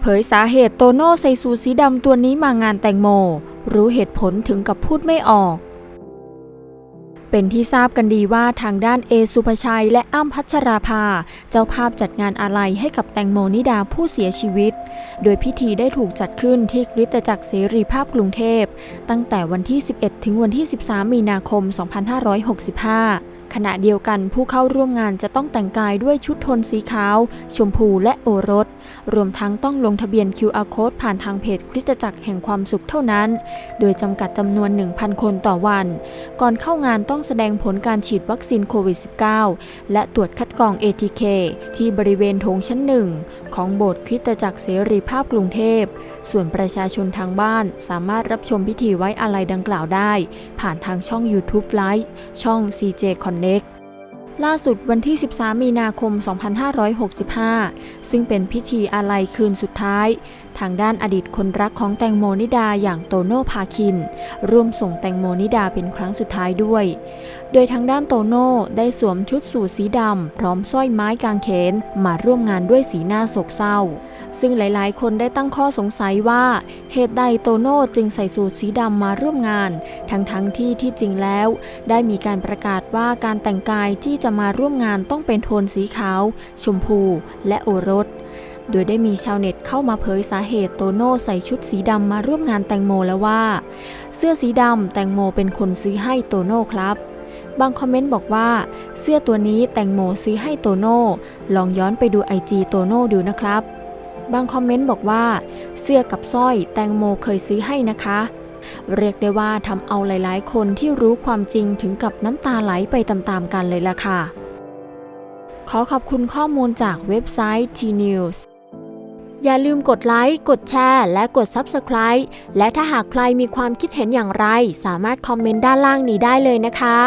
เผยสาเหตุโตโน่ใส่สูทสีดำตัวนี้มางานแตงโม รู้เหตุผลถึงกับพูดไม่ออก เป็นที่ทราบกันดีว่าทางด้านเอสุภชัยและอ้ำพัชราภา เจ้าภาพจัดงานอาลัยให้กับแตงโมนิดาผู้เสียชีวิต โดยพิธีได้ถูกจัดขึ้นที่คริสตจักรเสรีภาพกรุงเทพ ตั้งแต่วันที่ 11 ถึงวันที่ 13 มีนาคม 2565 ขณะเดียวกันผู้เข้าร่วมงานจะต้องแต่งกายด้วยชุดโทนสีขาว ชมพูและโอรส รวมทั้งต้องลงทะเบียน QR Code ผ่านทางเพจคริสตจักรแห่งความสุขเท่านั้น โดยจำกัดจำนวน 1,000 คนต่อวัน ก่อนเข้างานต้องแสดงผลการฉีดวัคซีนโควิด -19 และตรวจคัดกรอง ATK ที่บริเวณโถงชั้นหนึ่ง ของโบสถ์คริสตจักรเสรีภาพกรุงเทพ ส่วนประชาชนทางบ้านสามารถรับชมพิธีไว้อาลัยดังกล่าวได้ ผ่านทางช่อง YouTube Live ช่อง CJ Connect ล่าสุดวันที่ 13 มีนาคม 2565 ซึ่งเป็นพิธีอาลัยคืนสุดท้าย ทางด้านอดีตคนรักของแตงโมนิดาอย่างโตโน่พาคิน ร่วมส่งแตงโมนิดาเป็นครั้งสุดท้ายด้วย โดยทางด้านโตโน่ได้สวมชุดสูทสีดำ พร้อมสร้อยไม้กางเขน มาร่วมงานด้วยสีหน้าโศกเศร้า ซึ่งหลายๆ คนได้ตั้งข้อสงสัยว่า เหตุใดโตโน่จึงใส่สูทสีดำมาร่วมงาน ทั้งๆทที่ที่จริงแล้ว ได้มีการประกาศว่าการแต่งกายที่จะจะมาร่วมงานต้องเป็นโทนสีขาว ชมพู และโอรส โดยได้มีชาวเน็ตเข้ามาเผยสาเหตุโตโน่ใส่ชุดสีดำมาร่วมงานแตงโมแล้วว่า เสื้อสีดำแตงโมเป็นคนซื้อให้โตโน่ครับบางคอมเมนต์บอกว่า เสื้อตัวนี้แตงโมซื้อให้โตโน่ ลองย้อนไปดูไอจีโตโน่ดูนะครับ บางคอมเมนต์บอกว่า เสื้อกับสร้อยแตงโมเคยซื้อให้นะคะ เรียกได้ว่าทำเอาหลาย ๆ คนที่รู้ความจริงถึงกับน้ำตาไหลไปตามๆกันเลยล่ะค่ะ ขอขอบคุณข้อมูลจากเว็บไซต์ T-News อย่าลืมกดไลค์ กดแชร์ และกด Subscribe และถ้าหากใครมีความคิดเห็นอย่างไร สามารถคอมเมนต์ด้านล่างนี้ได้เลยนะคะ